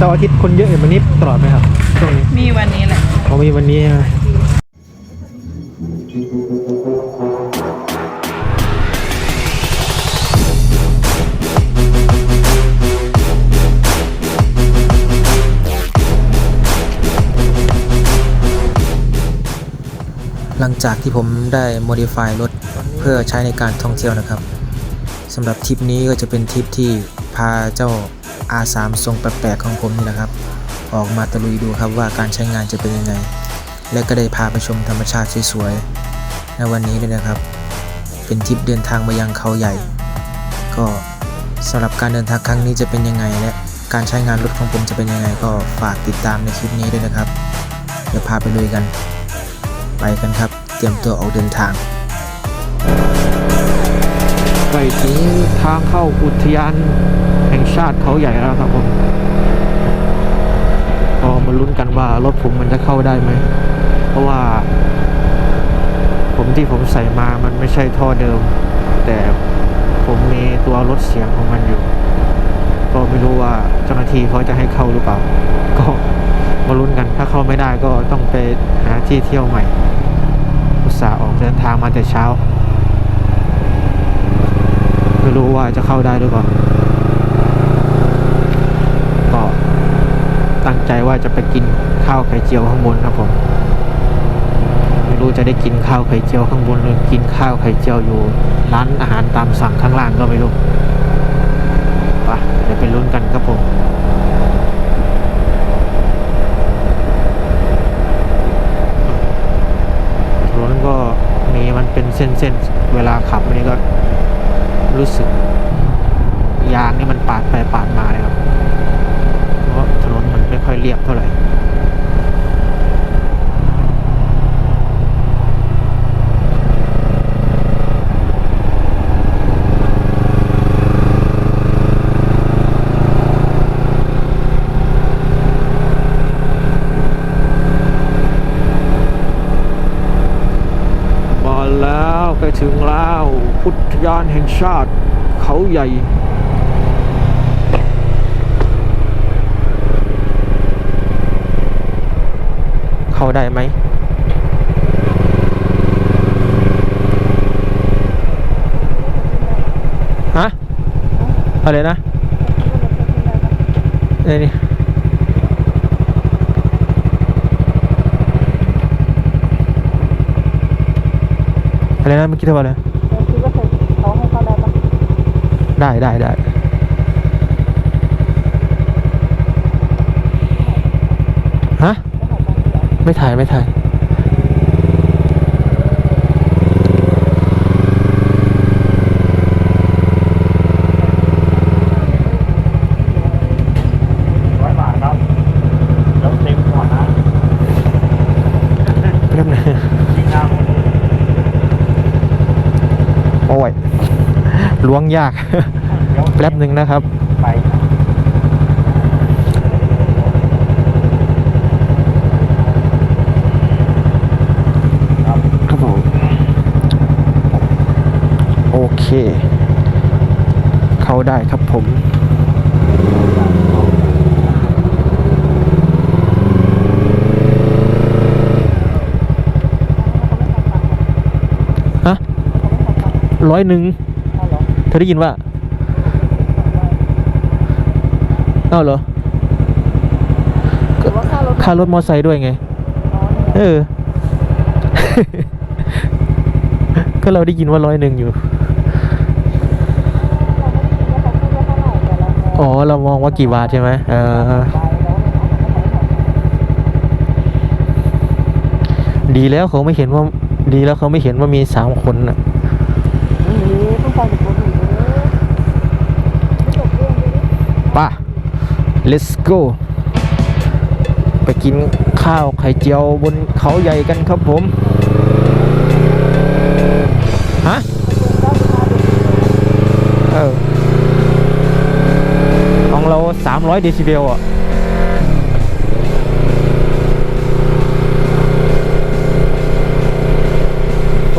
เสาร์อาทิตย์คนเยอะอย่างวันนี้ตลอดไหมครับช่วงนี้มีวันนี้แหละ เขามีวันนี้ใช่ไหมหลังจากที่ผมได้ modify รถเพื่อใช้ในการท่องเที่ยวนะครับสำหรับทริปนี้ก็จะเป็นทริปที่พาเจ้า R3 ทรงแปลกๆของผมนี่แหละครับ ออกมาตะลุยดูครับว่าการใช้งานจะเป็นยังไง และก็ได้พาไปชมธรรมชาติสวยๆในวันนี้ด้วยนะครับ เป็นทริปเดินทางมายังเขาใหญ่ ก็สำหรับการเดินทางครั้งนี้จะเป็นยังไงและการใช้งานรถของผมจะเป็นยังไงก็ฝากติดตามในคลิปนี้ด้วยนะครับ เดี๋ยวพาไปลุยกัน ไปกันครับ เตรียมตัวออกเดินทางไปถึงทางเข้าอุทยาน ชาติเขาใหญ่แล้วครับผมก็มาลุ้นกันว่ารถผมมันจะเข้าได้ไหม เพราะว่า ผมที่ผมใส่มามันไม่ใช่ท่อเดิม แต่ผมมีตัวรถเสียงของมันอยู่ ก็ไม่รู้ว่าเจ้าหน้าที่เขาจะให้เข้าหรือเปล่า ก็มาลุ้นกันถ้าเข้าไม่ได้ก็ต้องไปหาที่เที่ยวใหม่ อุตส่าห์ออกเดินทางมาแต่เช้า ไม่รู้ว่าจะเข้าได้หรือเปล่า ก็ ตั้งใจว่าจะไปกินข้าวไข่เจียวข้างบนครับผม ไม่รู้จะได้กินข้าวไข่เจียวข้างบนหรือกินข้าวไข่เจียวอยู่ร้านอาหารตามสั่งข้างล่างก็ไม่รู้ไปเดี๋ยวไปลุ้นกันครับผมถนนก็มีมันเป็นเส้นๆ เวลาขับนี่ก็รู้สึก ยางนี่มันปาดไปปาดมาเลยครับ เพราะถนนมันไม่ค่ อยเรียบเท่าไหร่มาแล้วไปถึงแล้วอุทธยานแห่งชาติเขาใหญ่ เข้า ได้ไหมฮะอะไรนะอะไรนี่อะไรนะเมื่อกี้เธอว่าอะไรคิดว่าเขาให้เข้าได้ปะได้ได้ได้ฮะ ไม่ถ่ายไม่ถ่ายร้อยบาทครับแล้วเต็มก่อนนะแป๊บนึงจริงครับโอ้ยล้วงยากเดี๋ยวแป๊บหนึ่งนะครับ ไปนะ ครับผม โอ เค เข้าได้ครับผมฮะร้อยหนึ่งเธอได้ยินว่าเอ้าเหรอค่ารถค่ารถมอไซค์ด้วยไง เออ ก็เราได้ยินว่าร้อยหนึ่งอยู่ อ๋อ เรามองว่ากี่บาทใช่ไหมเออดีแล้วเขาไม่เห็นว่า ดีแล้วเขาไม่เห็นว่ามีสามคนน่ะต้องไปกับคนอื่นเลยจบเรื่องเลยป่ะ let's go ไปกินข้าวไข่เจียวบนเขาใหญ่กันครับผม 600เดซิเบลอะ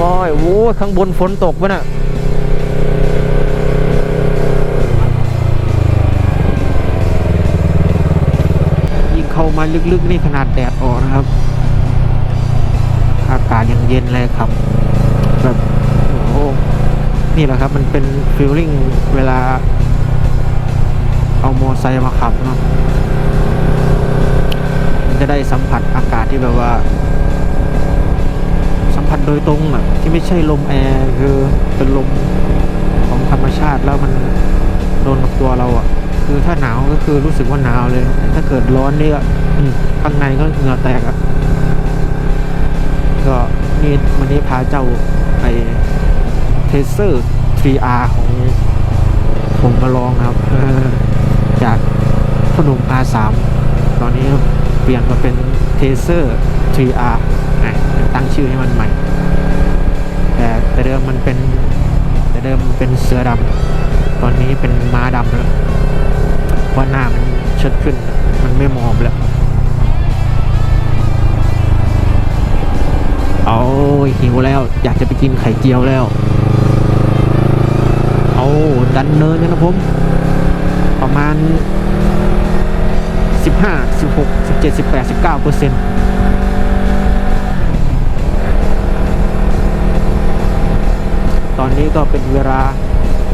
ลอยโว้ข้างบนฝนตกปะน่ะยิ่งเข้ามาลึกๆ นี่ขนาดแดดออกนะครับ อากาศยังเย็นเลยครับแบบโอ้นี่แหละครับ มันเป็นฟิลลิ่งเวลา เอามอไซค์มาขับเนาะมันจะได้สัมผัสอากาศที่แบบว่า สัมผัสโดยตรงอะ ที่ไม่ใช่ลมแอร์คือเป็นลมของธรรมชาติแล้วมันโดนกับตัวเราอะ คือถ้าหนาวก็คือรู้สึกว่าหนาวเลย ถ้าเกิดร้อนเนี่ยอืมข้างในก็เหงื่อแตกอะก็นี่วันนี้พาเจ้าไอเทสเซอร์ 3R ของผมมาลองนะครับ จากพอหนุ่ม R3 ตอนนี้เปลี่ยนมาเป็นเทเซอร์ 3R อะตั้งชื่อให้มันใหม่ แต่แต่เดิมมันเป็นแต่เดิมมันเป็นเสือดำตอนนี้เป็นม้าดำแล้วเพราะหน้ามันชิดขึ้นมันไม่มอมแล้วเอาหิวแล้วอยากจะไปกินไข่เจียวแล้ว เอาดันเนินนะครับผม มาณ 15 16 17 18 19เปอร์เซ็นต์ตอนนี้ก็เป็นเวลา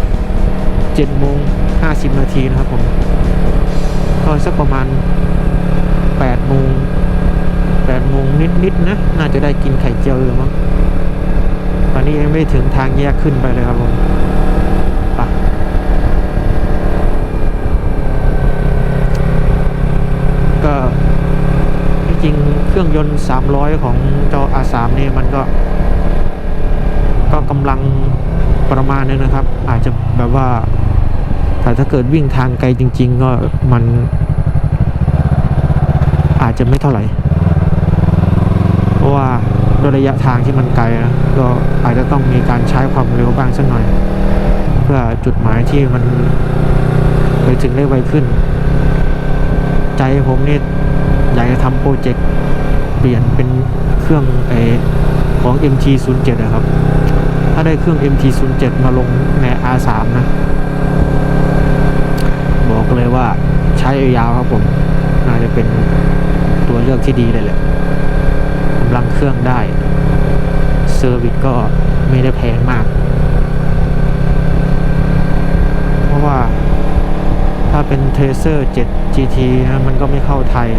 7โมง50 นาทีนะครับผมก็สักประมาณ8โมง8โมงนิดๆนะ น่าจะได้กินไข่เจียวเลยมั้งตอนนี้ยังไม่ถึงทางแยกขึ้นไปเลยครับผมไปก็ที่จ ริงเครื่องยนต์ 300 ของเจ้า R3 นี่มันก็ ก็กำลังประมาณนึงนะครับ อาจจะแบบว่าแต่ถ้าเกิดวิ่งทางไกลจริง ๆ ก็มัน อาจจะไม่เท่าไหร่ เพราะว่าด้วยระยะทางที่มันไกลนะก็อาจจะต้องมีการใช้ความเร็วบ้างสักหน่อย เพื่อจุดหมายที่มันไปถึงได้ไวขึ้น ใจผมนี่ อยากจะทำโปรเจกต์เปลี่ยนเป็นเครื่องไอของ MT07 นะครับ ถ้าได้เครื่อง MT07 มาลงใน R3 นะ บอกเลยว่าใช้ยาวครับผม น่าจะเป็นตัวเลือกที่ดีเลยแหละกำลังเครื่องได้ เซอร์วิสก็ไม่ได้แพงมาก เพราะว่าถ้าเป็นเทเซอร์7 GT นะ มันก็ไม่เข้าไทย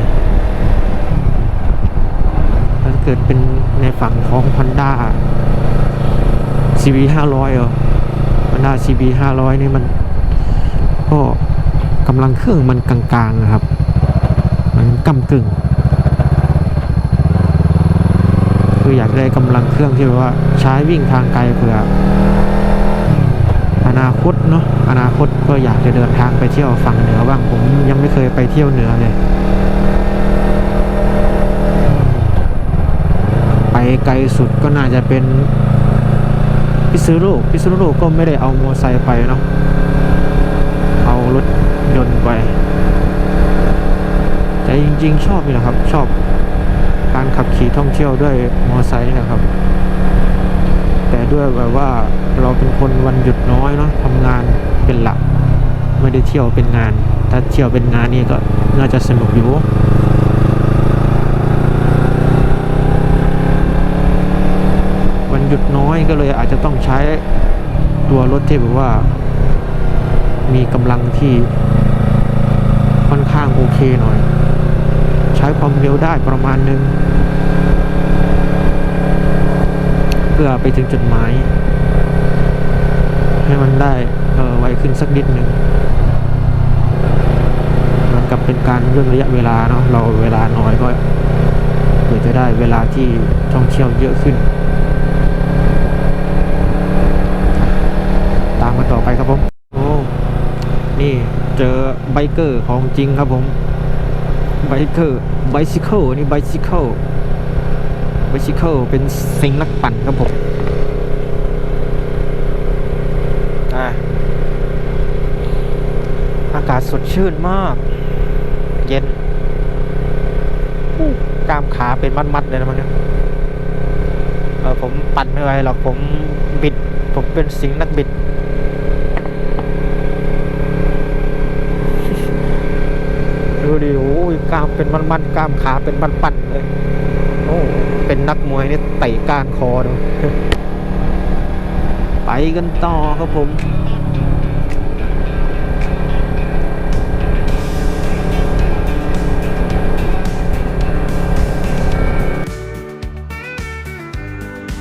เกิดเป็นในฝั่งของ Honda CB 500เหรอ Honda CB 500นี่มันก็กำลังเครื่องมันกลางๆนะครับ มันกำกึ่ง คืออยากได้กำลังเครื่องที่แบบว่าใช้วิ่งทางไกลเผื่ออนาคตเนาะอนาคตก็อยากจะเดินทางไปเที่ยวฝั่งเหนือบ้างผมยังไม่เคยไปเที่ยวเหนือเลย ไปไกลสุดก็น่าจะเป็นพิซซูโลกพิซซูโลกก็ไม่ได้เอามอไซค์ไปเนาะเอารถยนต์ไป แต่จริงๆ ชอบนี่แหละครับ ชอบการขับขี่ท่องเที่ยวด้วยมอไซค์นะครับ แต่ด้วยแบบว่าเราเป็นคนวันหยุดน้อยเนาะทำงานเป็นหลัก ไม่ได้เที่ยวเป็นงาน ถ้าเที่ยวเป็นงานนี่ก็น่าจะสนุกอยู่ วัน หยุดน้อยก็เลยอาจจะต้องใช้ตัวรถที่แบบว่า มีกำลังที่ค่อนข้างโอเคหน่อย ใช้ความเร็วได้ประมาณนึง เพื่อไปถึงจุดหมาย ให้มันได้เออไวขึ้นสักนิดหนึ่งเหมือนกับเป็นการเรื่องระยะเวลาเนาะเราเวลาน้อยก็เพื่อจะได้เวลาที่ท่องเที่ยวเยอะขึ้น ตามมาต่อไป ครับผมโอ้นี่เจอไบเกอร์ของจริงครับผมไบเกอร์ไบซิเคิลนี่ไบซิเคิลไบซิเคิลเป็นสิ่งนักปั่นครับผมอะอากาศสดชื่นมาก เย็นหูกล้ามขาเป็นมัดๆเลยนะมันเนี่ยเออผมปั่นไม่ไหวหรอกผมบิด ผมเป็นสิงห์นักบิด ดูดิโอ้ย กล้ามเป็นมันๆกล้ามขาเป็นปั่นๆเลยโอ้เป็นนักมวยนี่เตะก้านคอดูไปกันต่อครับผม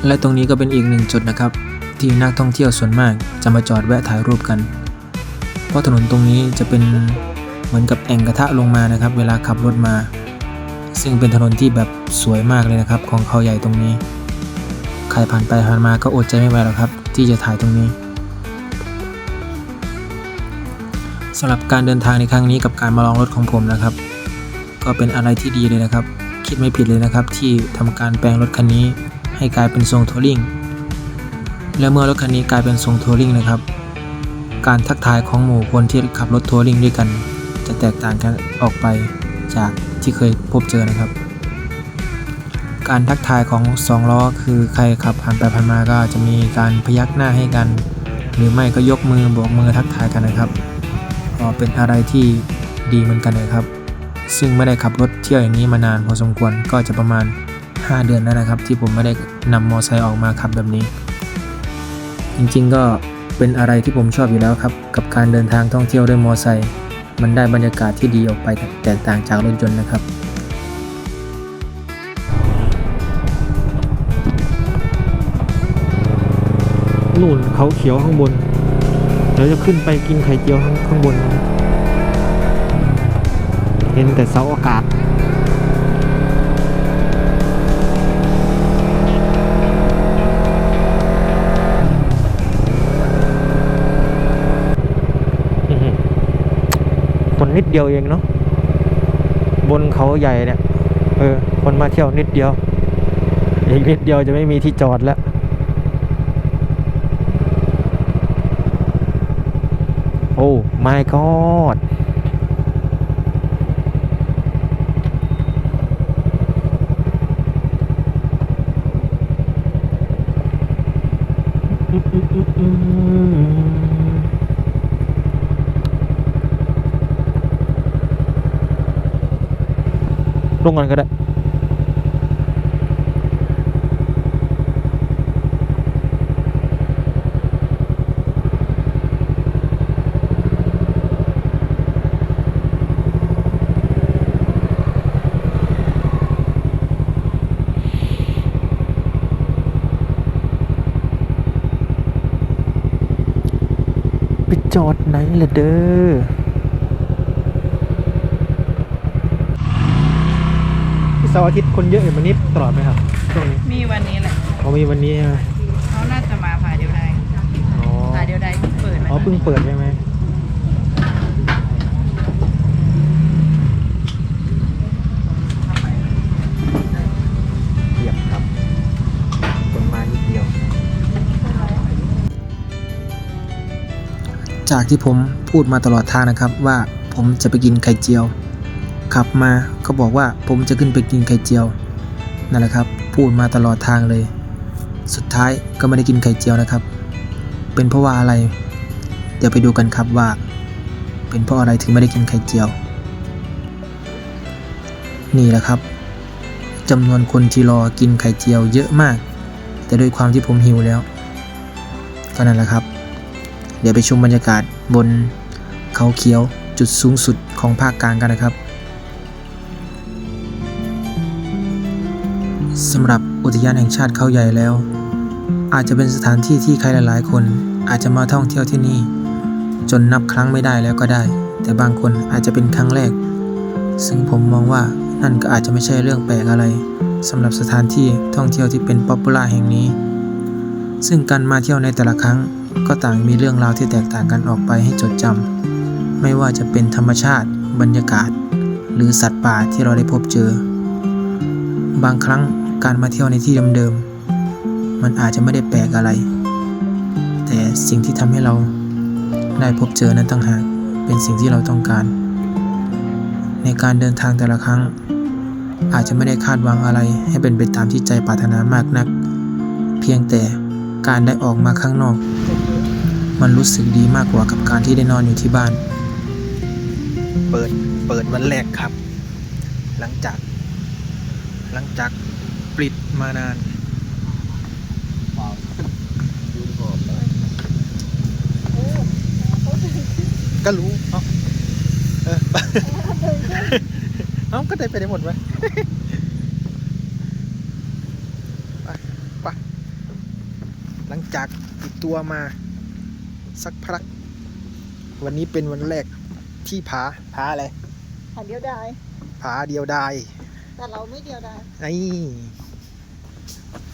และตรงนี้ก็เป็นอีกหนึ่งจุดนะครับ ที่นักท่องเที่ยวส่วนมากจะมาจอดแวะถ่ายรูปกัน เพราะถนนตรงนี้จะเป็น เหมือนกับแอ่งกระทะลงมานะครับ เวลาขับรถมา ซึ่งเป็นถนนที่แบบสวยมากเลยนะครับ ของเขาใหญ่ตรงนี้ ใครผ่านไปผ่านมาก็อดใจไม่ไหวหรอกครับ ที่จะถ่ายตรงนี้สำหรับการเดินทางในครั้งนี้กับการมาลองรถของผมนะครับ ก็เป็นอะไรที่ดีเลยนะครับ คิดไม่ผิดเลยนะครับ ที่ทำการแปลงรถคันนี้ให้กลายเป็นทรงทัวริงและเมื่อรถคันนี้กลายเป็นทรงทัวริงนะครับ การทักทายของหมู่คนที่ขับรถทัวริงด้วยกัน จะแตกต่างกันออกไปจากที่เคยพบเจอนะครับ การทักทายของสองล้อคือใครขับผ่านไปผ่านมาก็จะมีการพยักหน้าให้กัน หรือไม่ก็ยกมือโบกมือทักทายกันนะครับก็เป็นอะไรที่ดีเหมือนกันนะครับ ซึ่งไม่ได้ขับรถเที่ยวอย่างนี้มานานพอสมควรก็จะประมาณ 5 เดือนแล้วนะครับ ที่ผมไม่ได้นำมอไซค์ออกมาขับแบบนี้ จริงๆก็เป็นอะไรที่ผมชอบอยู่แล้วครับ กับการเดินทางท่องเที่ยวด้วยมอไซค์ มันได้บรรยากาศที่ดีออกไปแตกต่างจากรถยนต์นะครับนู่นเขาเขียวข้างบน เดี๋ยวจะขึ้นไปกินไข่เจียวข้างข้างบน เห็นแต่เสาอากาศ นิดเดียวเองเนาะบนเขาใหญ่เนี่ยเออคนมาเที่ยวนิดเดียวอีกนิดเดียวจะไม่มีที่จอดแล้วโอ้ my god ลงกันก็ได้จอดไหนล่ะเด้อ สาร์อาทิตย์คนเยอะอย่างวันนี้ตลอดไหมครับช่วงนี้มีวันนี้แหละเขามีวันนี้ใช่ไหมเขาน่าจะมาพาเดียวใดอ๋อพาเดียวใดเพิ่งเปิดอ๋อเพิ่งเปิดใช่ไหมเหยียบครับคนมานิดเดียวจากที่ผมพูดมาตลอดทางนะครับว่าผมจะไปกินไข่เจียว ขับมาก็บอกว่าผมจะขึ้นไปกินไข่เจียวนั่นแหละครับ พูดมาตลอดทางเลย สุดท้ายก็ไม่ได้กินไข่เจียวนะครับ เป็นเพราะว่าอะไร เดี๋ยวไปดูกันครับว่า เป็นเพราะอะไรถึงไม่ได้กินไข่เจียว นี่แหละครับจำนวนคนที่รอกินไข่เจียวเยอะมาก แต่ด้วยความที่ผมหิวแล้วก็นั่นแหละครับ เดี๋ยวไปชมบรรยากาศบนเขาเขียวจุดสูงสุดของภาคกลางกันนะครับ สำหรับอุทยานแห่งชาติเขาใหญ่แล้ว อาจจะเป็นสถานที่ที่ใครหลายๆ คนอาจจะมาท่องเที่ยวที่นี่ จนนับครั้งไม่ได้แล้วก็ได้ แต่บางคนอาจจะเป็นครั้งแรก ซึ่งผมมองว่านั่นก็อาจจะไม่ใช่เรื่องแปลกอะไรสำหรับสถานที่ท่องเที่ยวที่เป็นป๊อปปูล่าแห่งนี้ ซึ่งการมาเที่ยวในแต่ละครั้งก็ต่างมีเรื่องราวที่แตกต่างกันออกไปให้จดจำไม่ว่าจะเป็นธรรมชาติ บรรยากาศ หรือสัตว์ป่าที่เราได้พบเจอ บางครั้ง การมาเที่ยวในที่เดิมๆ มันอาจจะไม่ได้แปลกอะไร แต่สิ่งที่ทำให้เราได้พบเจอนั้นต่างหากเป็นสิ่งที่เราต้องการ ในการเดินทางแต่ละครั้ง อาจจะไม่ได้คาดหวังอะไรให้เป็นไปตามที่ใจปรารถนามากนัก เพียงแต่การได้ออกมาข้างนอก มันรู้สึกดีมากกว่ากับการที่ได้นอนอยู่ที่บ้าน เปิดเปิดวันแรกครับ หลังจาก หลังจาก ปิดมานาน ก็รู้ เอ้าเออเอ้าก็ได้ไปได้หมดไหมไปไปหลังจากติดตัวมา สักพัก วันนี้เป็นวันแรกที่ผาผาอะไรหันเดียวได้ผาเดียวดายแต่เราไม่เดียวได้ ไอ้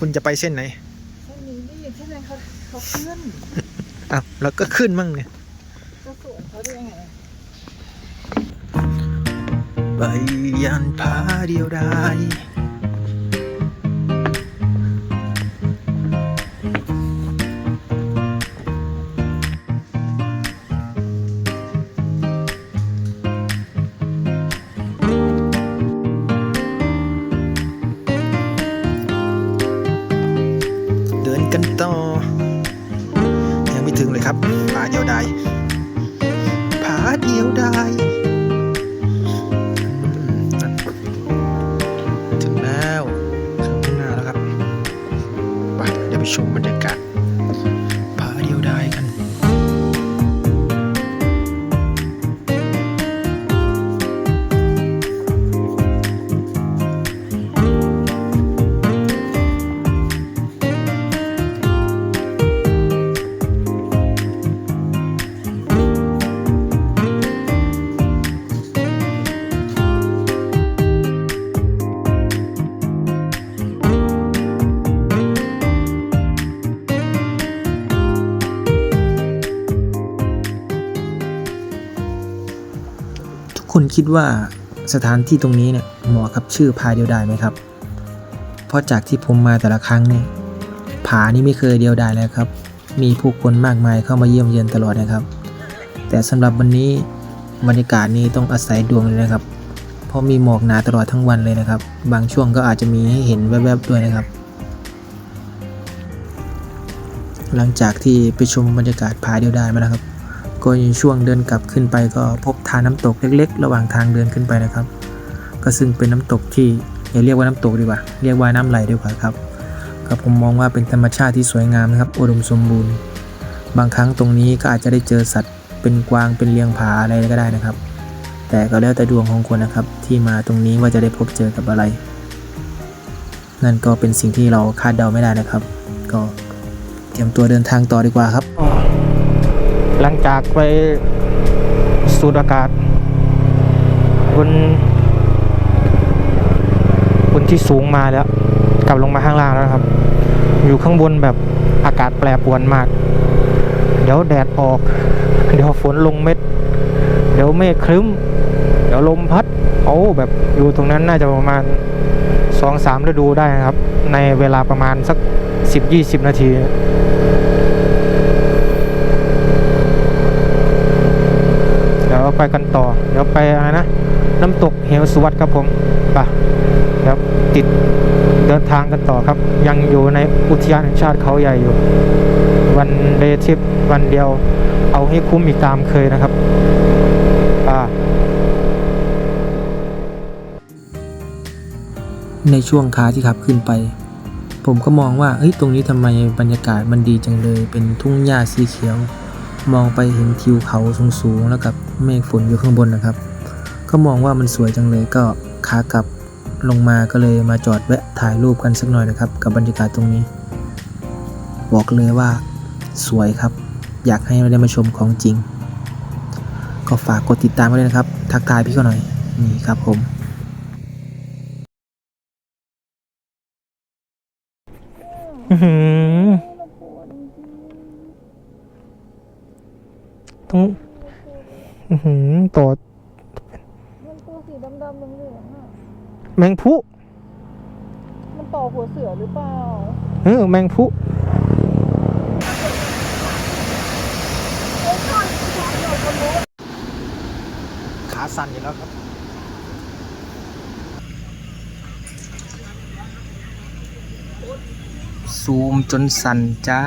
คุณจะไปเส้นไหนเส้นนี้นี่เส้นนั้นเขาเขาขึ้นอ้าวแล้วก็ขึ้นมั่งเนี่ยจะสวนเขาได้ยังไงไปยันผาเดียวด คนคิดว่าสถานที่ตรงนี้เนี่ยเหมาะกับชื่อผาเดียวดายไหมครับ เพราะจากที่ผมมาแต่ละครั้งเนี่ยผานี้ไม่เคยเดียวดายเลยครับ มีผู้คนมากมายเข้ามาเยี่ยมเยียนตลอดนะครับ แต่สำหรับวันนี้บรรยากาศนี้ต้องอาศัยดวงเลยนะครับ เพราะมีหมอกหนาตลอดทั้งวันเลยนะครับ บางช่วงก็อาจจะมีให้เห็นแวบๆด้วยนะครับ หลังจากที่ไปชมบรรยากาศผาเดียวดายมาแล้วครับ ก็ช่วงเดินกลับขึ้นไปก็พบทานน้ำตกเล็ก ๆ ระหว่างทางเดินขึ้นไปนะครับ ก็ซึ่งเป็นน้ำตกที่อย่าเรียกว่าน้ำตกดีกว่า เรียกว่าน้ำไหลดีกว่าครับก็ผมมองว่าเป็นธรรมชาติที่สวยงามนะครับอุดมสมบูรณ์ บางครั้งตรงนี้ก็อาจจะได้เจอสัตว์ เป็นกวางเป็นเลียงผาอะไรก็ได้นะครับ แต่ก็แล้วแต่ดวงของคนนะครับ ที่มาตรงนี้ว่าจะได้พบเจอกับอะไร นั่นก็เป็นสิ่งที่เราคาดเดาไม่ได้นะครับ ก็เตรียมตัวเดินทางต่อดีกว่าครับ หลังจากไปสูดอากาศบนบนที่สูงมาแล้ว กลับลงมาข้างล่างแล้วครับ อยู่ข้างบนแบบอากาศแปรปรวนมาก เดี๋ยวแดดออก เดี๋ยวฝนลงเม็ด เดี๋ยวเมฆครึ้ม เดี๋ยวลมพัดโอ้แบบอยู่ตรงนั้นน่าจะประมาณสองสามฤดูได้นะครับ ในเวลาประมาณสักสิบยี่สิบนาที เดี๋ ยวไปกันต่อ เดี๋ยวไปอะไรนะ น้ำตกเหวสุวัสดครับผมไปเดี๋ยวติดเดินทางกันต่อครับ ยังอยู่ในอุทยานแห่งชาติเขาใหญ่อยู่ วันเดทิปวันเดียว เอาให้คุ้มอีกตามเคยนะครับอ่าในช่วงขาที่ขับขึ้นไป ผมก็มองว่าเฮ้ยตรงนี้ทำไมบรรยากาศมันดีจังเลย เป็นทุ่งหญ้าสีเขียว มองไปเห็นทิวเขาสูงๆแล้วกับเมฆฝนอยู่ข้างบนนะครับ ก็มองว่ามันสวยจังเลยก็ขากลับลงมาก็เลยมาจอดแวะถ่ายรูปกันสักหน่อยนะครับ กับบรรยากาศตรงนี้ บอกเลยว่าสวยครับ อยากให้ได้มาชมของจริง ก็ฝากกดติดตามไว้ด้วยนะครับ ทักทายพี่เขาหน่อยนี่ครับผมอือหือ ต้องอื้อหือต่อมันตัวสีดำๆเหลืองๆอะแมงพุมันต่อหัวเสือหรือเปล่า เออแมงพุขาสั่นอยู่แล้วครับซูมจนสั่นจ้า